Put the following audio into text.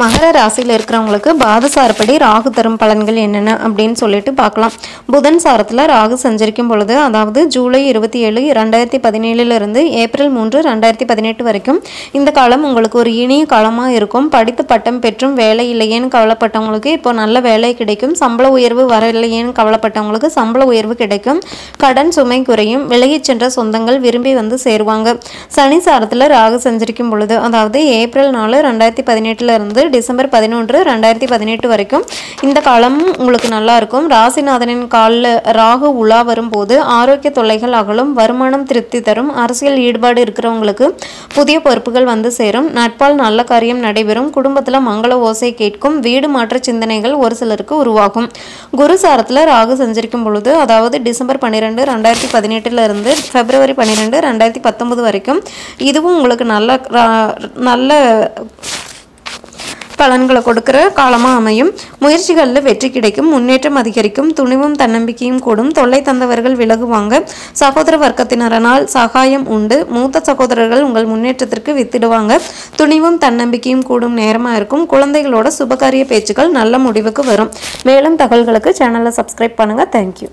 மகர ராசியில் இருக்கிறவங்களுக்கு பாத சாரப்படி ராகு தரும் பலன்கள் என்னென்ன அப்படின்னு சொல்லிட்டு பார்க்கலாம். புதன் சாரத்தில் ராகு சஞ்சரிக்கும் பொழுது அதாவது ஜூலை இருபத்தி ஏழு ரெண்டாயிரத்தி பதினேழுலேருந்து ஏப்ரல் மூன்று ரெண்டாயிரத்தி பதினெட்டு வரைக்கும் இந்த காலம் உங்களுக்கு ஒரு இனிய காலமாக இருக்கும். படித்து பட்டம் பெற்றும் வேலை இல்லையேன்னு கவலைப்பட்டவங்களுக்கு இப்போ நல்ல வேலை கிடைக்கும். சம்பள உயர்வு வரலையேன்னு கவலைப்பட்டவங்களுக்கு சம்பள உயர்வு கிடைக்கும். கடன் சுமை குறையும். விலகிச் சென்ற சொந்தங்கள் விரும்பி வந்து சேருவாங்க. சனி சாரத்தில் ராகு சஞ்சரிக்கும் பொழுது அதாவது ஏப்ரல் நாலு ரெண்டாயிரத்தி பதினெட்டுலேருந்து டிசம்பர் பதினொன்று ரெண்டாயிரத்தி பதினெட்டு வரைக்கும். இந்த காலம் உங்களுக்கு நல்லா இருக்கும் ராசிநாதனின் காலில் ராகு உலா வரும்போது ஆரோக்கிய தொல்லைகள் அகலும் வருமானம் திருப்தி தரும் அரசியல் ஈடுபாடு இருக்கிறவங்களுக்கு புதிய பொறுப்புகள் வந்து சேரும். நட்பால் நல்ல காரியம் நடைபெறும். குடும்பத்தில் மங்கள ஓசை கேட்கும். வீடு மாற்ற சிந்தனைகள் ஒரு சிலருக்கு உருவாகும். குரு சாரத்தில் ராகு சஞ்சரிக்கும் பொழுது அதாவது டிசம்பர் பன்னிரெண்டு ரெண்டாயிரத்தி பதினெட்டுல இருந்து பிப்ரவரி பன்னிரெண்டு ரெண்டாயிரத்தி பத்தொன்பது வரைக்கும் இதுவும் உங்களுக்கு நல்ல நல்ல பலன்களை கொடுக்கிற காலமாக அமையும். முயற்சிகளில் வெற்றி கிடைக்கும் முன்னேற்றம் அதிகரிக்கும் துணிவும் தன்னம்பிக்கையும் கூடும் தொல்லை தந்தவர்கள் விலகுவாங்க. சகோதர வர்க்கத்தினரனால் சகாயம் உண்டு. மூத்த சகோதரர்கள் உங்கள் முன்னேற்றத்திற்கு வித்திடுவாங்க. துணிவும் தன்னம்பிக்கையும் கூடும் நேரமாக இருக்கும். குழந்தைகளோட சுபகாரிய பேச்சுக்கள் நல்ல முடிவுக்கு வரும். மேலும் தகவல்களுக்கு சேனலை சப்ஸ்கிரைப் பண்ணுங்கள் தேங்க்யூ